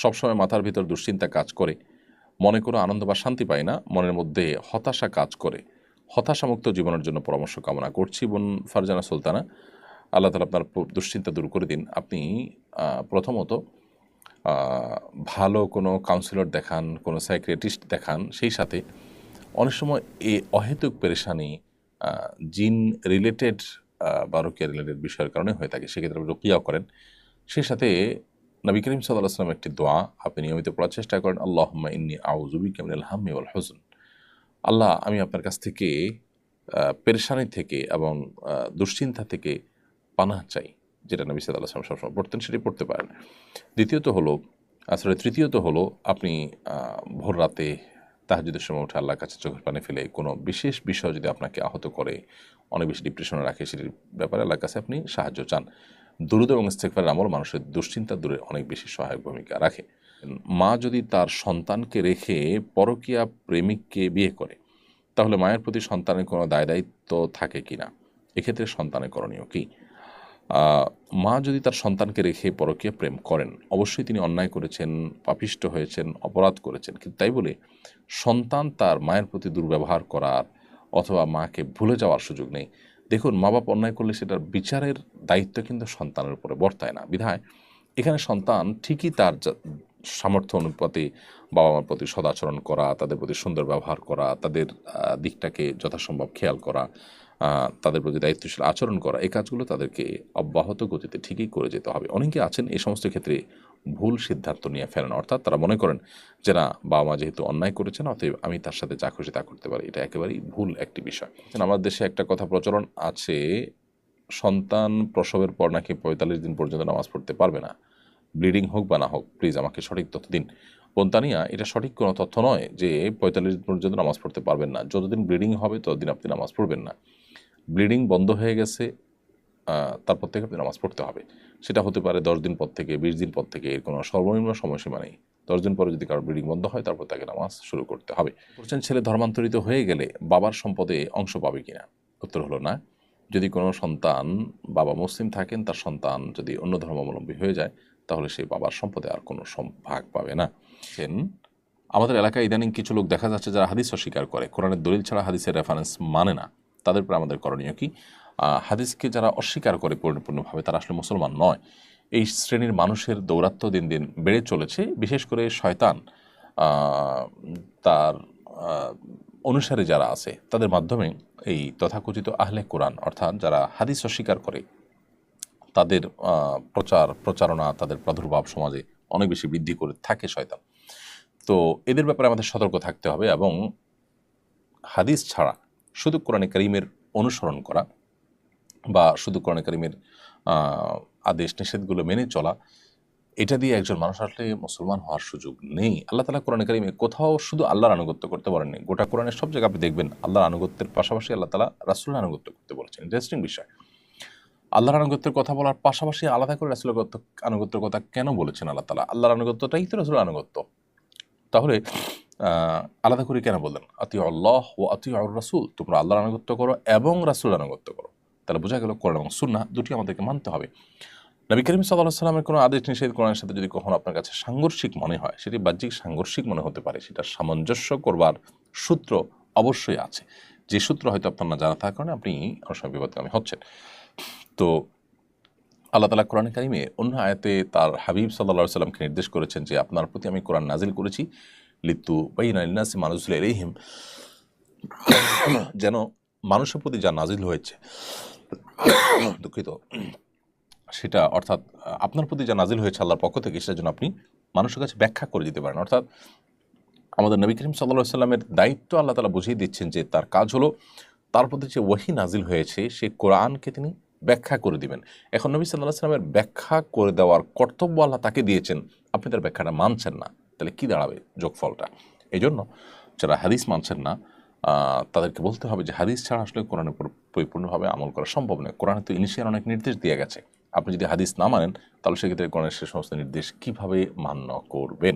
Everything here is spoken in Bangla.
সবসময় মাথার ভিতর দুশ্চিন্তা কাজ করে। মনে কোনো আনন্দ বা শান্তি পায় না, মনের মধ্যে হতাশা কাজ করে। হতাশামুক্ত জীবনের জন্য পরামর্শ কামনা করছি বোন ফারজানা সুলতানা। আল্লাহ তালা আপনার দুশ্চিন্তা দূর করে দিন। আপনি প্রথমত ভালো কোনো কাউন্সিলর দেখান, কোনো সাইক্রেটিস্ট দেখান, সেই সাথে অনেক সময় এই অহেতুক পেরেশানি জিন রিলেটেড বা রোকিয়া রিলেটেড বিষয়ের কারণে হয়ে থাকে। সেক্ষেত্রে আপনি রোকিয়াও করেন। সেই সাথে নবী করিম সাল্লাহ আসলাম একটি দোয়া, আপনি নিয়মিত পড়ার চেষ্টা করেন আল্লাহ ইন্নি আউজুবি কেমন হাম্মি ওয়াল হুসন আল্লাহ, আমি আপনার কাছ থেকে পেরেশানি থেকে এবং দুশ্চিন্তা থেকে পানাহ চাই, যেটা নবী সাল্লাহ আসলাম সবসময় পড়তেন সেটি পড়তে পারেন। দ্বিতীয়ত হলো আসলে তৃতীয়ত হলো, আপনি ভোর রাতে তাহাজুদের সময় উঠে আল্লাহর কাছে চোখের পানে ফেলে কোনো বিশেষ বিষয় যদি আপনাকে আহত করে, অনেক বেশি ডিপ্রেশনে রাখে, সেটির ব্যাপারে আল্লাহর কাছে আপনি সাহায্য চান। দুরুদ এবং ইস্তেকফারের আমল মানুষের দুশ্চিন্তা দূরে অনেক বেশি সহায়ক ভূমিকা রাখে। মা যদি তার সন্তানকে রেখে পরকীয়া প্রেমিককে বিয়ে করে, তাহলে মায়ের প্রতি সন্তানের কোনো দায় দায়িত্ব থাকে কি না? এক্ষেত্রে সন্তানের করণীয় কি? মা যদি তার সন্তানকে রেখে পরকীয়া প্রেম করেন, অবশ্যই তিনি অন্যায় করেছেন, পাপিষ্ট হয়েছেন, অপরাধ করেছেন। কিন্তু তাই বলে সন্তান তার মায়ের প্রতি দুর্ব্যবহার করার অথবা মাকে ভুলে যাওয়ার সুযোগ নেই। দেখুন মা বাপ অন্যায় করলে সেটার বিচারের দায়িত্ব কিন্তু সন্তানের উপরে বর্তায় না। বিধায় এখানে সন্তান ঠিকই তার সামর্থ্য অনুপাতে বাবা মার প্রতি সদাচরণ করা, তাদের প্রতি সুন্দর ব্যবহার করা, তাদের দিকটাকে যথাসম্ভব খেয়াল করা তাদের প্রতি দায়িত্বশীল আচরণ করা, এই কাজগুলো তাদেরকে অব্যাহত গতিতে ঠিকই করে যেতে হবে। অনেকে আছেন এই সমস্ত ক্ষেত্রে ভুল সিদ্ধান্ত নিয়ে ফেলেন, অর্থাৎ তারা মনে করেন যে, না বাবা মা যেহেতু অন্যায় করেছেন, অতএব আমি তার সাথে যা খুশি তা করতে পারি। এটা একেবারেই ভুল একটি বিষয়। আমাদের দেশে একটা কথা প্রচলন আছে, সন্তান প্রসবের পর নাকি পঁয়তাল্লিশ দিন পর্যন্ত নামাজ পড়তে পারবে না। ব্লিডিং হোক বা না হোক, প্লিজ আমাকে সঠিক তথ্য দিন। পন্তানিয়া এটা সঠিক কোনো তথ্য নয় যে পঁয়তাল্লিশ দিন পর্যন্ত নামাজ পড়তে পারবেন না। যতদিন ব্লিডিং হবে, ততদিন আপনি নামাজ পড়বেন না। ব্লিডিং বন্ধ হয়ে গেছে তারপর থেকে আপনি নামাজ পড়তে হবে। সেটা হতে পারে দশ দিন পর থেকে, বিশ দিন পর থেকে এর কোনো সর্বনিম্ন সময়সীমা নেই। দশ দিন পরে যদি কারও ব্লিডিং বন্ধ হয়, তারপর তাকে নামাজ শুরু করতে হবে। বলছেন, ছেলে ধর্মান্তরিত হয়ে গেলে বাবার সম্পদে অংশ পাবে কিনা উত্তর হলো না। যদি কোনো সন্তান বাবা মুসলিম থাকেন, তার সন্তান যদি অন্য ধর্মাবলম্বী হয়ে যায় তাহলে সেই বাবার সম্পদে আর কোনো ভাগ পাবে না। আমাদের এলাকায় ইদানিং কিছু লোক দেখা যাচ্ছে যারা হাদিস অস্বীকার করে। কোরআনের দলিল ছাড়া হাদিসের রেফারেন্স মানে না। তাদের উপরে আমাদের করণীয় কি? হাদিসকে যারা অস্বীকার করে পরিপূর্ণভাবে তারা আসলে মুসলমান নয়। এই শ্রেণির মানুষের দৌরাত্ম্য দিন দিন বেড়ে চলেছে। বিশেষ করে শয়তান তার অনুসারে যারা আছে, তাদের মাধ্যমে এই তথাকথিত আহলে কোরআন অর্থাৎ যারা হাদিস অস্বীকার করে তাদের প্রচার, প্রচারণা, তাদের প্রাদুর্ভাব সমাজে অনেক বেশি বৃদ্ধি করে থাকে শয়তান। তো এদের ব্যাপারে আমাদের সতর্ক থাকতে হবে এবং হাদিস ছাড়া শুধু কোরআনে করিমের অনুসরণ করা বা শুধু কোরআনে করিমের আদেশ নিষেধগুলো মেনে চলা, এটা দিয়ে একজন মানুষ আসলে মুসলমান হওয়ার সুযোগ নেই। আল্লাহ তালা কোরআন কারিমে কোথাও শুধু আল্লাহর আনুগত্য করতে পারেননি গোটা কোরআনের সব জায়গায় আপনি দেখবেন আল্লাহর আনুগত্যের পাশাপাশি আল্লাহ তালা রাসুলের আনুগত্য করতে বলেছেন। ইন্টারেস্টিং বিষয়। আল্লাহর আনুগত্যের কথা বলার পাশাপাশি আলাদা করে রাসুলের গত্য- আনুগত্যের কথা কেন বলেছেন আল্লাহ তালা আল্লাহর আনুগত্যটাই তো রাসুলের আনুগত্য। তাহলে আলাদা করে কেন বললেন? আতি আল্লাহ ও আতি রাসুল, তোমরা আল্লাহর আনুগত্য করো এবং রাসুলের আনুগত্য করো। তাহলে বোঝা গেল কোরআন এবং সুন্না দুটি আমাদেরকে মানতে হবে। নবী করিম সাল্লাহ সাল্লামের কোনো আদেশ, নিষেধ কোরআনের সাথে যদি কখনো আপনার কাছে সাংঘর্ষিক মনে হয়, সেটি বাহ্যিক সাংঘর্ষিক মনে হতে পারে, সেটা সামঞ্জস্য করবার সূত্র অবশ্যই আছে। যে সূত্র হয়তো আপনার না জানা থাকার কারণে আপনি অনেক সময় বিপদগামী হচ্ছেন। তো আল্লাহ তালা কোরআন কারিমে অন্য আয়াতে তার হাবিব সাল্লা সাল্লামকে নির্দেশ করেছেন যে, আপনার প্রতি আমি কোরআন নাজিল করেছি। লিত্তু বাইনা ইন্নাসি মানুষুল এলেহিম যেন মানুষের প্রতি যা নাজিল হয়েছে, দুঃখিত, সেটা অর্থাৎ, আপনার প্রতি যা নাজিল হয়েছে আল্লাহর পক্ষ থেকে সেটার জন্য আপনি মানুষের কাছে ব্যাখ্যা করে দিতে পারেন। অর্থাৎ, আমাদের নবী করিম সাল্লা সাল্লামের দায়িত্ব আল্লাহ তালা বুঝিয়ে দিচ্ছেন যে, তার কাজ হলো, তার প্রতি যে ওয়াহি নাজিল হয়েছে সেই কোরআনকে তিনি ব্যাখ্যা করে দিবেন। এখন নবী সাল্লাহ সাল্লামের ব্যাখ্যা করে দেওয়ার কর্তব্য আল্লাহ তাকে দিয়েছেন। আপনি তার ব্যাখ্যাটা মানছেন না। তাহলে কী দাঁড়াবে যোগফলটা? এই জন্য যারা হাদিস মানছেন না তাদেরকে বলতে হবে যে হাদিস ছাড়া আসলে কোরআনের পরিপূর্ণভাবে আমল করা সম্ভব নয়। কোরআনে তো ইনিশিয়াল অনেক নির্দেশ দিয়ে গেছে। আপনি যদি হাদিস না মানেন, তাহলে সেক্ষেত্রে কোরআনের সে সমস্ত নির্দেশ কীভাবে মান্য করবেন?